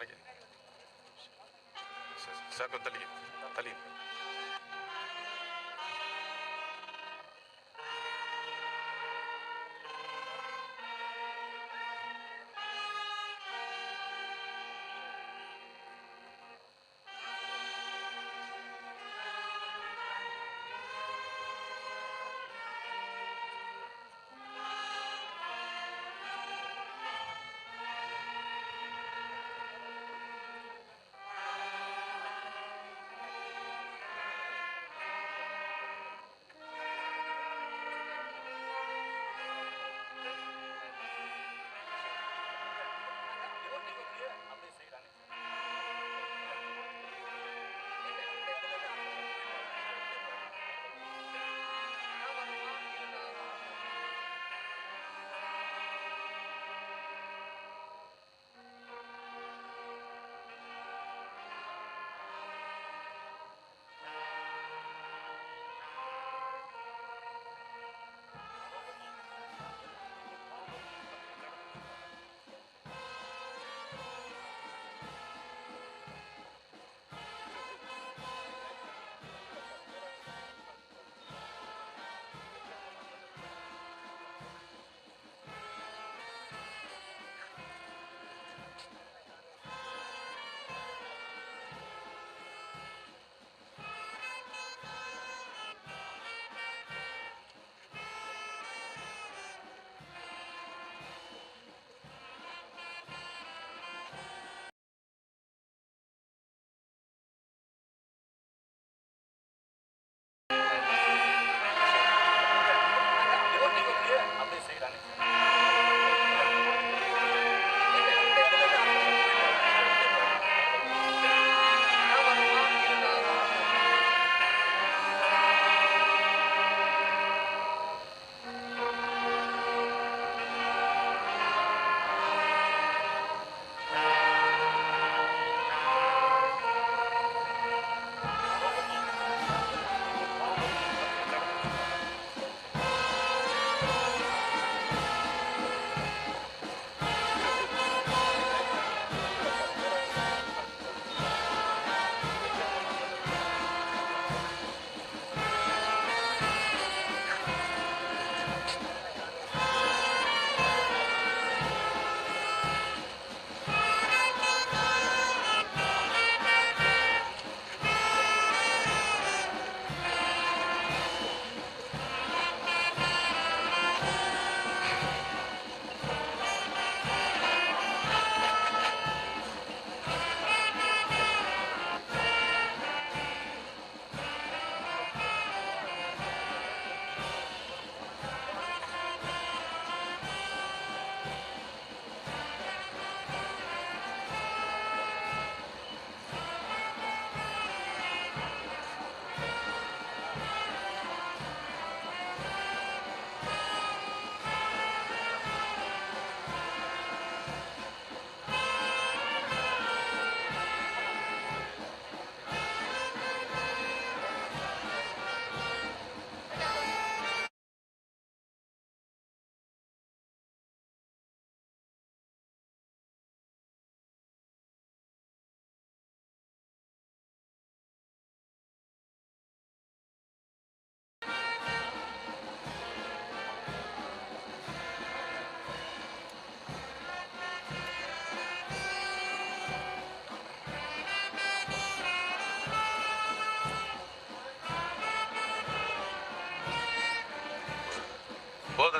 Oye. Saco talín. Talín.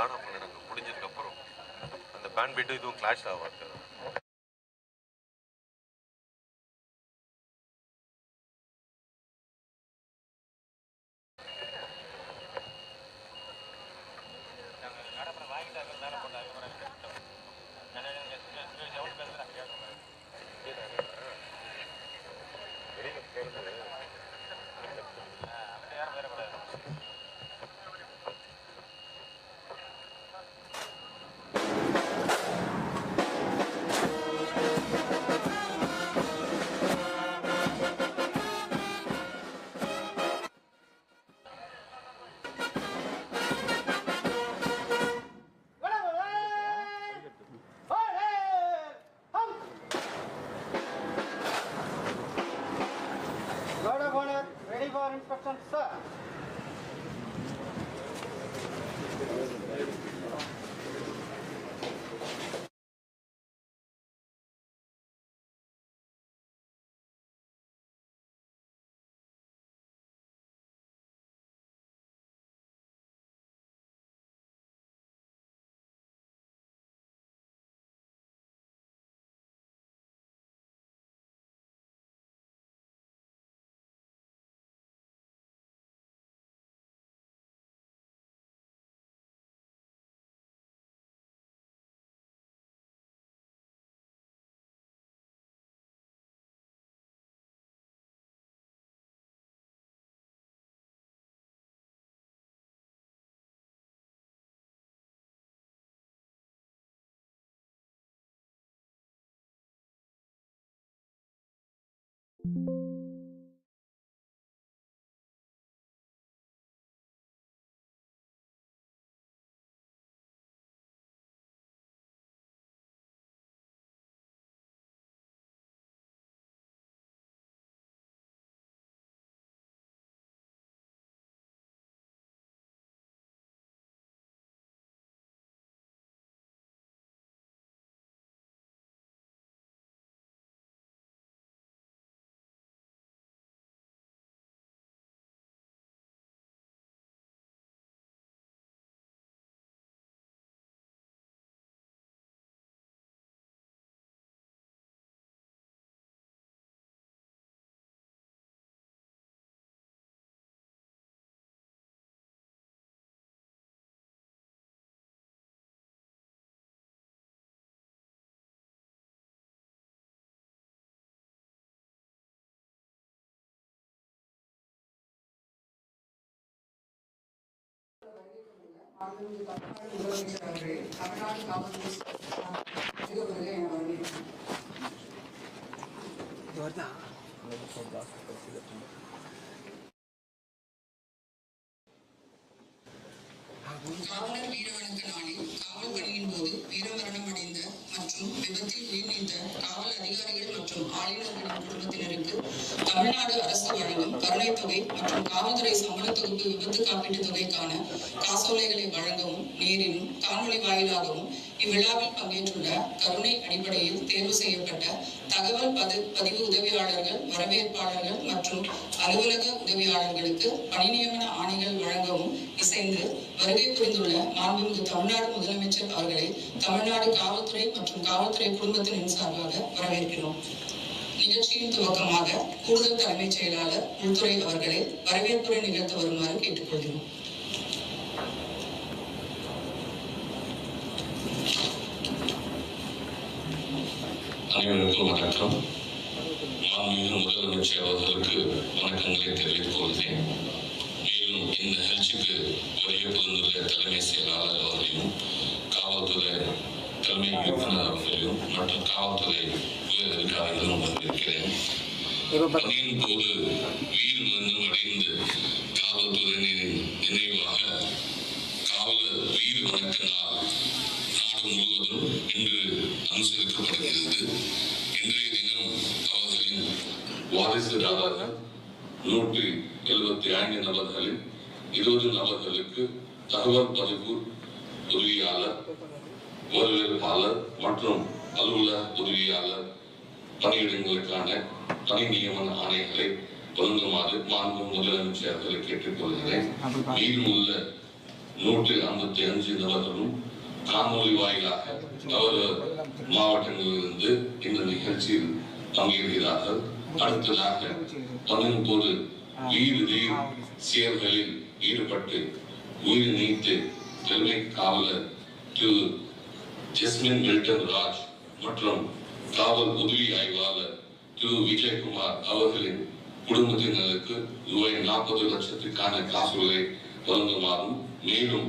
காணாமல் எனக்கு முடிஞ்சதுக்கப்புறம் அந்த பேண்ட் பீட்டும் இதுவும் கிளாஷ் ஆகாது you மாண்புமிகு தமிழ்நாடு முதலமைச்சர் தமிழ்நாடு காவலர் வீரவணக்க நாளில் காவல் பணியின் போது வீரமரணம் அடைந்த மற்றும் விபத்தில் உயிர்நீத்த காவல் அதிகாரிகள் மற்றும் மற்றும் ஆளுநர்களின் குடும்பத்தினருக்கு தமிழ்நாடு அரசு வழங்கும் கருணைத் தொகை மற்றும் காவல்துறை சம்பள தொகுப்பு விபத்து காப்பீட்டுத் தொகைக்கான காசோலைகளை வழங்கவும் நேரிலும் காணொலி வாயிலாகவும் இவ்விழாவில் பங்கேற்றுள்ள கருணை அடிப்படையில் தேர்வு செய்யப்பட்ட தகவல் பதி பதிவு உதவியாளர்கள் வரவேற்பாளர்கள் மற்றும் அலுவலக உதவியாளர்களுக்கு பணி நியமன ஆணைகள் வழங்கவும் இசைந்து வருகை புரிந்துள்ள மாண்புமிகு தமிழ்நாடு முதலமைச்சர் அவர்களை தமிழ்நாடு காவல்துறை மற்றும் காவல்துறை குடும்பத்தினரின் சார்பாக வரவேற்கிறோம். நிகழ்ச்சியின் துவக்கமாக கூடுதல் தலைமைச் செயலாளர் உள்துறை அவர்களை வரவேற்புரை நிகழ்த்த வருமாறு கேட்டுக்கொள்கிறோம். அனைவருக்கும் வணக்கம். மாநில முதலமைச்சர் அவர்களுக்கு வணக்கங்களை தெரிவித்துக் கொள்கிறேன். மேலும் இந்த நிகழ்ச்சிக்கு வருகை புரிந்துள்ள தலைமை செயலாளர் அவர்களையும் காவல்துறை தலைமை அவர்களையும் மற்றும் காவல்துறை உயர் அதிகாரிகளும் வரவேற்கிறேன் பணியின் போது உயிர் மரணம் அடைந்து காவல்துறையினரின் நினைவாக காவலர் உயிர் வணக்க நாள் நாடு முழுவதும் இன்று அனுசரிக்கப்படுகிறது இன்றைய தினம் அவர்களின் வாரிசுதாரர் நூற்றி எழுபத்தி ஐந்து நபர்களில் இருபது நபர்களுக்கு தகவல் பதிவு உதவியாளர் வரவேற்பாளர் மற்றும் அலுவலர் உதவியாளர் பணியிடங்களுக்கான பணி நியமன ஆணைகளை வழங்குமாறு மாண்பு முதலமைச்சர் அவர்களை கேட்டுக்கொள்கிறேன். மீதமுள்ள நூற்றி ஐம்பத்தி அஞ்சு நபர்களும் காணொலி வாயிலாக அவர் மாவட்டங்களிலிருந்து இந்த நிகழ்ச்சியில் பங்கேற்கிறார்கள். அடுத்ததாக பத்தொன்பது வீடு வீர் செயல்களில் ஈடுபட்டு உயிர் நீத்து பெருமை காவலர் திரு ஜெஸ்மின் மில்டன் ராஜ் மற்றும் காவல் உதவி ஆய்வாளர் திரு விஜயகுமார் அவர்களின் குடும்பத்தினருக்கு ரூபாய் நாற்பது லட்சத்திற்கான காசுகளை வழங்குமாறும் மேலும்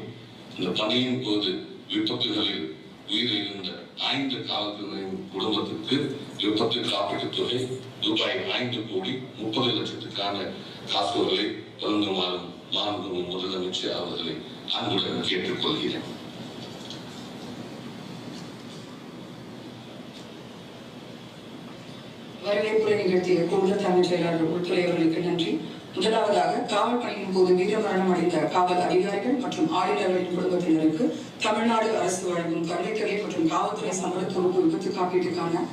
இந்த பணியின் போது விபத்துகளில் உயிரிழந்த ஐந்து காவல்துறையின் குடும்பத்திற்கு விபத்து காப்பீட்டுத் தொகை ரூபாய் ஐந்து கோடி முப்பது லட்சத்துக்கான காசுகளை வழங்குமாறும் மாண்பு முதலமைச்சர் அவர்களை அன்புடன் கேட்டுக்கொள்கிறேன். வரவேற்புரை நிகழ்த்திய கூடுதல் தலைமைச் செயலாளர் உள்துறை அவர்களுக்கு நன்றி முதலாவதாக காவல் பணியின் போது வீரமரணம் அடைந்த காவல் அதிகாரிகள் மற்றும் ஆளுநர்களின் குடும்பத்தினருக்கு தமிழ்நாடு அரசு வழங்கும் கல்வித்துறை மற்றும் காவல்துறை சம்பள தொகுப்பு விபத்து காப்பீட்டுக்கான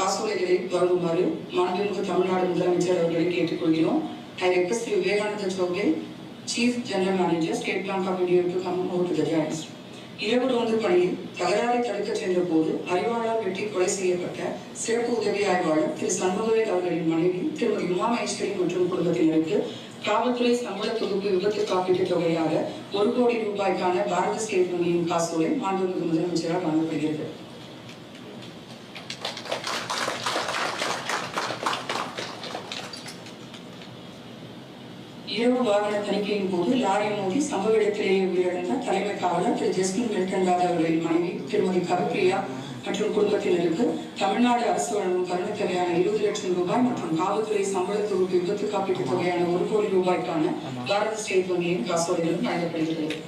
காசோலைகளை வழங்குமாறு மாண்புமிகு தமிழ்நாடு முதலமைச்சர் அவர்களை கேட்டுக்கொள்கிறோம் I request Sri Vivekananda Choge, Chief General Manager, State Bank of India to come over to the dais. இரவு ரோந்து பணியில் தகராறை தடுக்கச் சென்ற போது அறிவாளால் வெட்டி கொலை செய்யப்பட்ட சிறப்பு உதவி ஆய்வாளர் திரு சண்முகவேல் அவர்களின் மனைவி திருமதி உமா மகேஸ்வரி மற்றும் குடும்பத்தினருக்கு காவல்துறை சம்பள தொகுப்பு விபத்து காப்பீட்டுத் தொகையாக ஒரு கோடி ரூபாய்க்கான பாரத ஸ்டேட் வங்கியின் காசோலை மாண்புமிகு முதலமைச்சரால் வழங்கப்படுகிறது. இரவு வாகன தணிக்கையின் போது லாரி மோதி சம்பவ இடத்திலேயே உயிரிழந்த தலைமை காவலர் திரு ஜஸ்மின் மில்டன் அவர்களின் மனைவி திருமதி கவிப்பிரியா மற்றும் குடும்பத்தினருக்கு தமிழ்நாடு அரசு வழங்கும் கருணைத் தொகையான இருபது லட்சம் ரூபாய் மற்றும் காவல்துறை சம்பள தொகுப்பு விபத்து காப்பீட்டுத் தொகையான ஒரு கோடி ரூபாய்க்கான பாரத ஸ்டேட் வங்கியின் காசோலைகளும் வழங்கப்படுகிறது.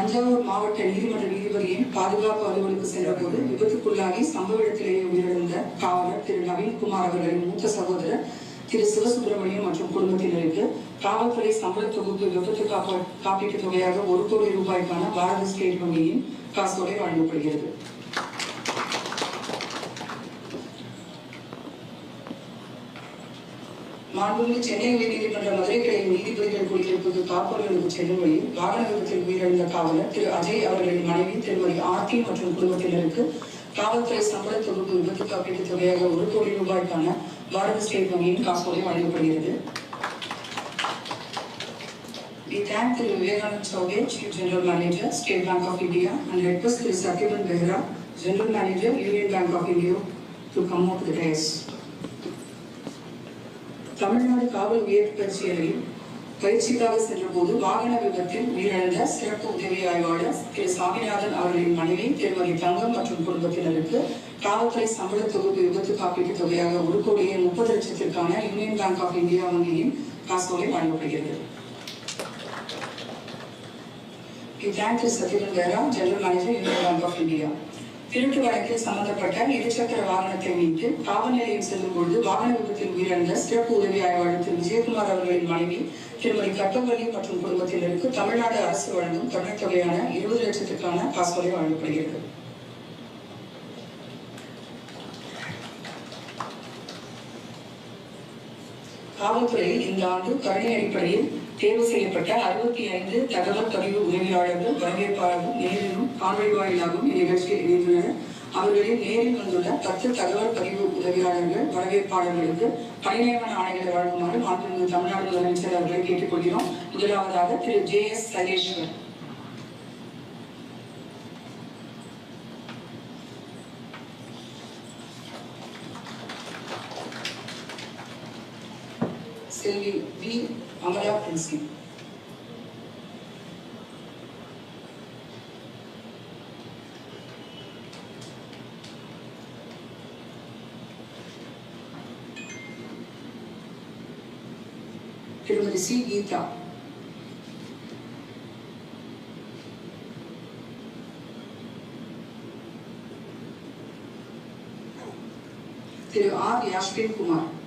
தஞ்சாவூர் மாவட்ட நீதிமன்ற நீதிபதியின் பாதுகாப்பு அலுவலுக்கு சென்றபோது விபத்துக்குள்ளாகி சம்பவ இடத்திலேயே உயிரிழந்த காவலர் திரு நவீன்குமார் அவர்களின் மூத்த சகோதரர் திரு சிவசுப்பிரமணியம் மற்றும் குடும்பத்தினருக்கு காவல்துறை சம்பள தொகுப்பு விபத்து காப்பா காப்பீட்டுத் தொகையாக ஒரு கோடி ரூபாய்க்கான பாரத ஸ்டேட் வங்கியின் காசோலை வழங்கப்படுகிறது. மாண்புமிகு சென்னை உயர்நீதிமன்ற மதுரை கிளையின் நீதிபதிகள் குடியிருப்புக்கு தாக்குதலுக்கு செல்லும் வழியில் வாகன விபத்தில் உயிரிழந்த காவலர் திரு அஜய் அவர்களின் மனைவி திருமதி ஆர்த்தி மற்றும் குடும்பத்தினருக்கு காவல்துறை சம்பள தொகுப்பு விபத்து காப்பீட்டுத் தொகையாக ஒரு கோடி ரூபாய்க்கான பாரத ஸ்டேட் வங்கியின் காசோலை வழங்கப்படுகிறது We thank the Vivekanand Chowge, Chief General Manager, State Bank of India, and request Mr. Satyaban Behra, General Manager, Union Bank of India, to come out to the dais. Tamil Nadu காவல் உயர் பயிற்சிக்காக சென்றபோது வாகன விபத்தில் உயிரிழந்த சிறப்பு உதவி ஆய்வாளர் திரு சாமிநாதன் அவர்களின் மனைவி திருமதி தங்கம் மற்றும் குடும்பத்தினருக்கு காவல்துறை சம்பள தொகுப்பு விபத்து காப்பீட்டு தொகையாக ஒரு கோடியே முப்பது லட்சத்திற்கான யூனியன் பேங்க் ஆஃப் இந்தியா வங்கியின் காசோலை வழங்கப்படுகிறது. We thank Thiru Satyavan Behra, General Manager, Union Bank of India. திருட்டு வழக்கில் சம்பந்தப்பட்ட இருசக்கர வாகனத்தை மீட்டு காவல் நிலையம் செல்லும் பொழுது வாகன விபத்தில் உயிரிழந்த சிறப்பு உதவி ஆய்வாளர் திரு. விஜயகுமார் அவர்களின் மனைவி திருமதி கட்டவள்ளி மற்றும் குடும்பத்தினருக்கு தமிழ்நாடு அரசு வழங்கும் தொடர் தொகையான இருபது லட்சத்திற்கான காசோலை வழங்கப்படுகிறது. காவல்துறையில் இந்த ஆண்டு கருணை அடிப்படையில் தேர்வு செய்யப்பட்ட அறுபத்தி ஐந்து தகவல் பதிவு உதவியாளர்கள் வரவேற்பாளர்கள் நேரிலும் காணொலி வாயிலாகவும் இந்நிகழ்ச்சியில் இணைந்துள்ளனர். அவர்களில் நேரில் வந்துள்ள பத்து தகவல் பதிவு உதவியாளர்கள் வரவேற்பாளர்களுக்கு பணிநியமன ஆணைகளை வழங்குமாறு மாண்புமிகு தமிழ்நாடு முதலமைச்சர் அவர்களை கேட்டுக்கொள்கிறோம். முதலாவதாக Thiru J S Sakeswar Selvi V Andrea Pinsky. Filomrisi Gita. Thiru R. Yashvin Kumar.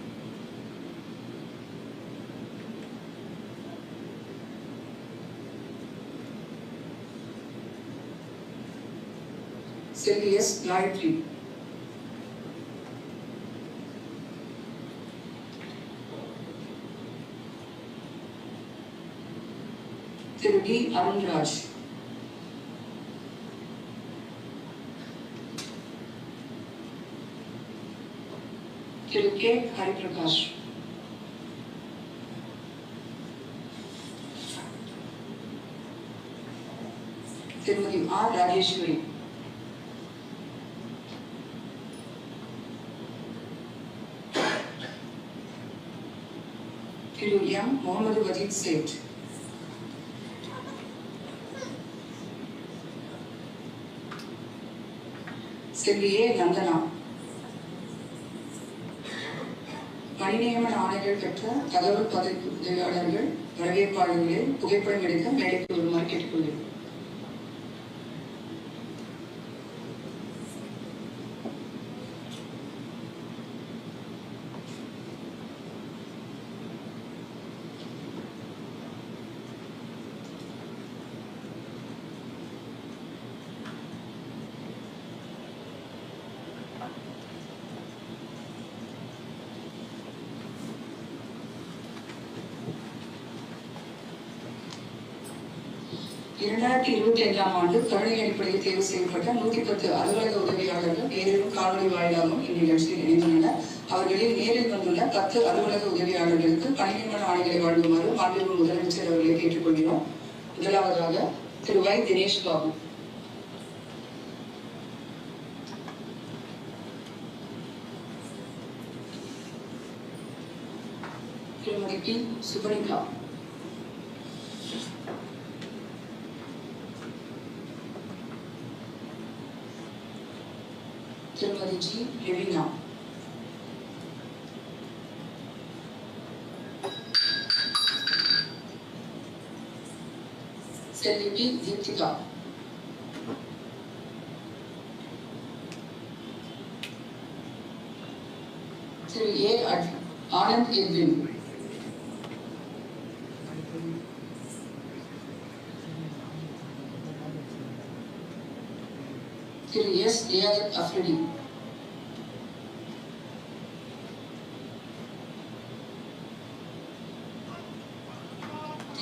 Kumar Selvi S Gayathri Thiru T Arunraj Thiru K Hariprakash Thirumathi செல்வியே Nandana. பணி ஆணைகள் பெற்ற தகவல் பதிவு உதவியாளர்கள் வரவேற்பாளர்களே புகைப்படம் எடுக்க மேடைக்கு வருமாறு கேட்டுக்கொள்கிறேன். இரண்டாயிரத்தி இருபத்தி ஐந்தாம் ஆண்டு கருணை அடிப்படையில் தேர்வு செய்யப்பட்ட நூத்தி பத்து அலுவலக உதவியாளர்கள் நேரிலும் காணொலி வாயிலாகவும் இந்நிகழ்ச்சியில் இணைந்துள்ளனர். அவர்களில் நேரில் வந்துள்ள பத்து அலுவலக உதவியாளர்களுக்கு பணிநியமன ஆணைகளை வழங்குமாறு மாண்புமிகு முதலமைச்சர் அவர்களை கேட்டுக்கொள்கிறோம். முதலாவதாக திரு வை Dinesh Babu. Thirumathi P. Subanika. Thirumathi G Revina Selvi P Deepthika Thiru A at Anand Edwin Thiru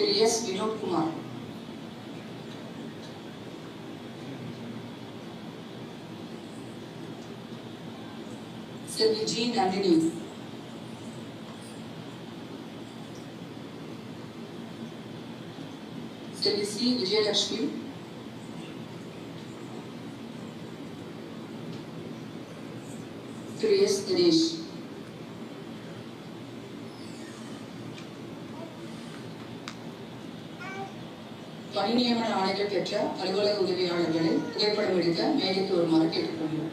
S Riyadath Afridi Thiru S Vinothkumar Selvi G Nandhini Selvi C Vijayalakshmi Thiru S Dinesh பணி நியமன ஆணைகள் பெற்ற அலுவலக உதவியாளர்களை புகைப்படம் எடுக்க மேடைக்கு வருமாறு கேட்டுக்கொள்கிறோம்.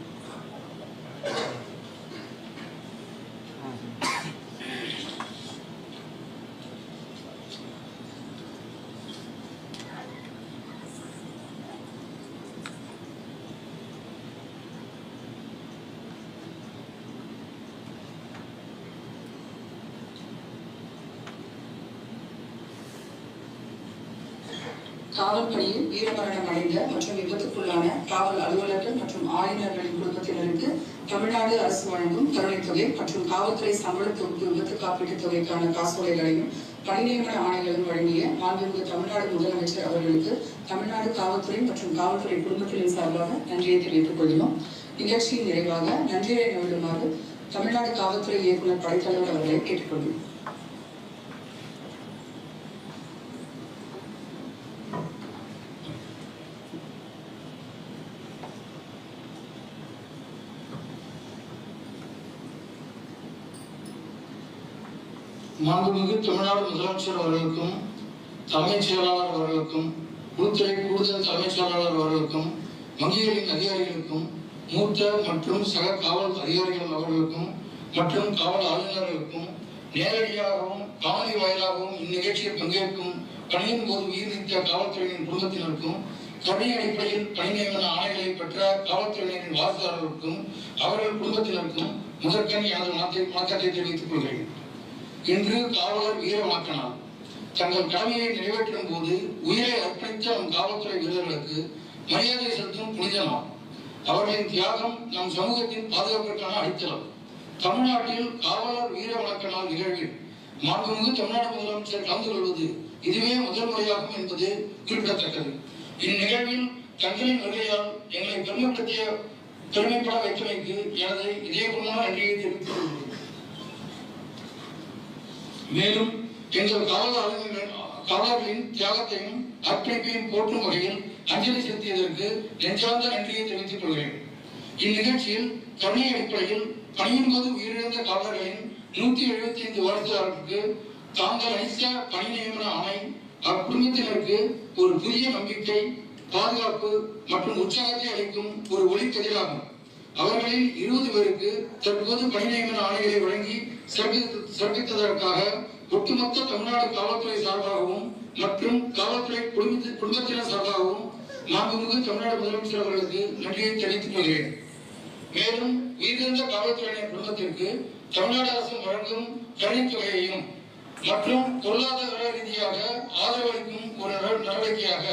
காவல்பணியில் வீரமரணம் அடைந்த மற்றும் விபத்துக்குள்ளான காவல் அலுவலர்கள் மற்றும் ஆளுநர்களின் குடும்பத்தினருக்கு தமிழ்நாடு அரசு வழங்கும் கருணைத் தொகை மற்றும் காவல்துறை சம்பள தொகுப்பு விபத்து காப்பீட்டுத் தொகைக்கான காசோலைகளையும் பணி நியமன ஆணைகளும் வழங்கிய மாண்புமிகு தமிழ்நாடு முதலமைச்சர் அவர்களுக்கு தமிழ்நாடு காவல்துறை மற்றும் காவல்துறை குடும்பத்தினர் சார்பாக நன்றியை தெரிவித்துக் கொள்கிறோம். நிகழ்ச்சியின் நிறைவாக நன்றியை நிமிடுமாறு தமிழ்நாடு காவல்துறை இயக்குநர் படைத்தலைவர் அவர்களை கேட்டுக்கொள்கிறோம். மாண்புமிகு தமிழ்நாடு முதலமைச்சர் அவர்களுக்கும் தலைமைச் செயலாளர் அவர்களுக்கும் உள்துறை கூடுதல் தலைமைச் செயலாளர் அவர்களுக்கும் வங்கிகளின் அதிகாரிகளுக்கும் மூத்த மற்றும் சக காவல் அதிகாரிகள் அவர்களுக்கும் மற்றும் காவல் ஆளுநர்களுக்கும் நேரடியாகவும் காணொலி வாயிலாகவும் இந்நிகழ்ச்சியில் பங்கேற்கும் பணியின் போது உயிர்நீத்த காவல்துறையின் குடும்பத்தினருக்கும் கருணை அடிப்படையில் பணி நியமன ஆணைகளை பெற்ற காவல்துறையினரின் வாரிசுதாரர்களுக்கும் அவர்கள் குடும்பத்தினருக்கும் முதற்கண் எனது வணக்கத்தை வணக்கத்தை தெரிவித்துக் கொள்கிறேன். இன்று காவலர் வீர தங்கள் கடமையை நிறைவேற்றும் போது உயிரை அர்ப்பணித்த நம் காவல்துறை வீரர்களுக்கு மரியாதை செலுத்தும் புனித நாள் அவர்களின் தியாகம் நம் சமூகத்தின் பாதுகாப்பிற்கான அடித்தளம். தமிழ்நாட்டில் காவலர் வீர வணக்க நாள் நிகழ்வில் மாண்புமிகு தமிழ்நாடு முதலமைச்சர் கலந்து கொள்வது இதுவே முதல் முறையாகும் என்பது குறிப்பிடத்தக்கது. இந்நிகழ்வில் தங்களின் வருகையால் எங்களை பெருமைப்படுத்திய பெருமைப்பட வைத்தமைக்கு எனது இதயபூர்வமான நன்றியை தெரிவித்துக் கொள்கிறேன். மேலும் எங்கள் காவல் அறிஞர்கள் தியாகத்தையும் அர்ப்பணிப்பையும் போற்றும் வகையில் அஞ்சலி செலுத்தியதற்கு நெஞ்சார்ந்த நன்றியை தெரிவித்துக் கொள்கிறேன். இந்நிகழ்ச்சியில் கருணை அடிப்படையில் பணியின் போது உயிரிழந்த காவலர்களின் நூத்தி எழுபத்தி ஐந்து வாரிசுதாரர்களுக்கு தாங்கள் அளித்த பணி நியமன ஆணை அக்குடும்பத்தினருக்கு ஒரு புதிய நம்பிக்கை பாதுகாப்பு மற்றும் உற்சாகத்தை அளிக்கும் ஒரு ஒளிக்கதிராகும் அவர்களில் இருபது பேருக்கு தற்போது பணி நியமன ஆணைகளை வழங்கி சிறப்பித்ததற்காக ஒட்டுமொத்த தமிழ்நாடு காவல்துறை சார்பாகவும் மற்றும் காவல்துறை குடும்ப குடும்பத்தினர் சார்பாகவும் மாண்புமிகு தமிழ்நாடு முதலமைச்சர் அவர்களுக்கு நன்றியை தெரிவித்துக் கொள்கிறேன். மேலும் உயிரிழந்த காவல்துறையினர் குடும்பத்திற்கு தமிழ்நாடு அரசு வழங்கும் கல்வித் மற்றும் பொருளாதார ரீதியாக ஆதரவளிக்கும் ஒரு நடவடிக்கையாக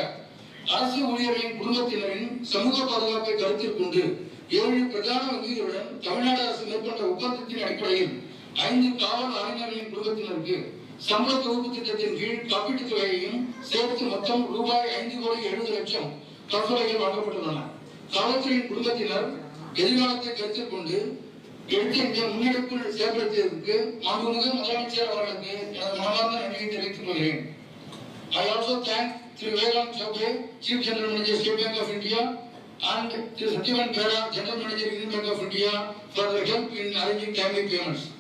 அரசு ஊழியர்களின் குடும்பத்தினரின் சமூக பாதுகாப்பை கருத்தில் கொண்டு ஏழு பிரதான வங்கிகளுடன் தமிழ்நாடு அரசு மேற்கொண்ட ஒப்பந்தத்தின் அடிப்படையில் ஐந்து காவல் ஆணையர்களின் குடும்பத்தினருக்கு சம்பள தொகுப்பு திட்டத்தின் கீழ் காப்பீட்டுத் தொகையையும் சேர்த்து மொத்தம் ரூபாய் ஐந்து கோடி எழுபது லட்சம் தொகைகள் வழங்கப்பட்டுள்ளன காவல்துறையின் குடும்பத்தினர் எதிர்காலத்தை கருத்தில் கொண்டு எடுத்த இந்த முன்னெடுப்பில் செயல்படுத்தியதற்கு மாண்புமிகு முதலமைச்சர் அவர்களுக்கு எனது மனமார்ந்த நன்றியை தெரிவித்துக் கொள்கிறேன் I also thank Thiru Vivekanand Chabde, Chief General Manager State Bank of India, and Sri Satyavan Bera, General Manager Union Bank of India for their help in arranging timely payments.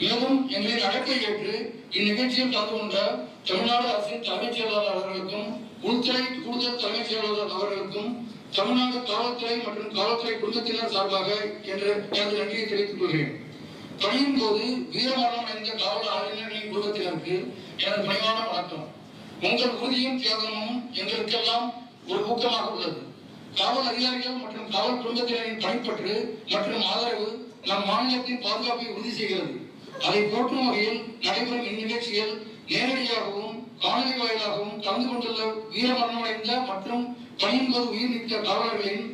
மேலும் எங்களின் அழைப்பை ஏற்று இந்நிகழ்ச்சியில் கலந்து கொண்ட தமிழ்நாடு அரசின் தலைமைச் செயலாளர் அவர்களுக்கும் உள்துறை கூடுதல் தலைமைச் செயலாளர் அவர்களுக்கும் தமிழ்நாடு காவல்துறை மற்றும் காவல்துறை குடும்பத்தினர் சார்பாக என்று எனது நன்றியை தெரிவித்துக் கொள்கிறேன். பணியின் போது வீரமரணம் என்ற காவல் ஆளுநரின் குடும்பத்தினருக்கு எனது பணிவான வணக்கம். உங்கள் உறுதியும் தியாகமும் எங்களுக்கெல்லாம் ஒரு ஊக்கமாக உள்ளது. காவல் அதிகாரிகள் மற்றும் காவல் குடும்பத்தினரின் பணிப்பற்று மற்றும் ஆதரவு நம் மாநிலத்தின் பாதுகாப்பை உறுதி செய்கிறது. அதை போற்றும் வகையில் நடைபெறும் இந்நிகழ்ச்சியில் நேரடியாகவும் காணொலி வாயிலாகவும் கலந்து கொண்டுள்ள வீரமரணமடைந்த மற்றும் பணியின் உயிர் நீத்த காவலர்களின்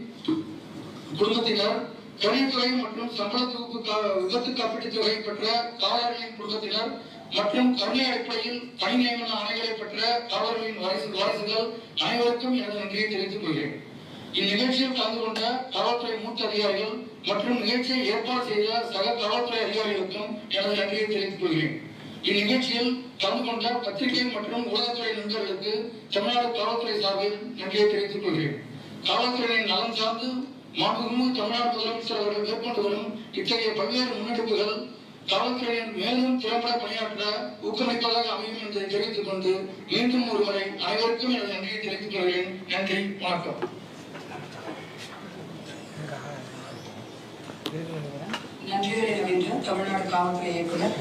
குடும்பத்தினர் தொழில்துறை மற்றும் சம்பள தொகுப்பு கா- விபத்து காப்பீட்டுத் தொகை பெற்ற காவலர்களின் குடும்பத்தினர் மற்றும் கருணை அடிப்படையில் பணி நியமன ஆணைகளை பெற்ற காவலர்களின் வாரிசு வாரிசுகள் அனைவருக்கும் எனது நன்றியை தெரிவித்துக் கொள்கிறேன். இந்நிகழ்ச்சியில் கலந்து கொண்ட காவல்துறை மூத்த அதிகாரிகள் மற்றும் நிகழ்ச்சியை ஏற்பாடு செய்த சக காவல்துறை அதிகாரிகளுக்கும் எனது நன்றியை தெரிவித்துக் கொள்கிறேன். இந்நிகழ்ச்சியில் கலந்து கொண்ட பத்திரிகை மற்றும் ஊடகத்துறை நண்பர்களுக்கு தமிழ்நாடு காவல்துறை சார்பில் நன்றியை தெரிவித்துக் கொள்கிறேன். காவல்துறையின் நலன் சார்ந்து மாண்புமிகு தமிழ்நாடு முதலமைச்சர் அவர்கள் மேற்கொண்டு வரும் இத்தகைய பல்வேறு முன்னெடுப்புகள் காவல்துறையின் மேலும் திறம்பட பணியாற்ற ஊக்குவிப்பதாக அமையும் என்பதை தெரிவித்துக் கொண்டு மீண்டும் ஒருமுறை அனைவருக்கும் எனது நன்றியை தெரிவித்துக் கொள்கிறேன். நன்றி வணக்கம். நன்றி என்கின்ற தமிழ்நாடு காவல்துறை இயக்குனர்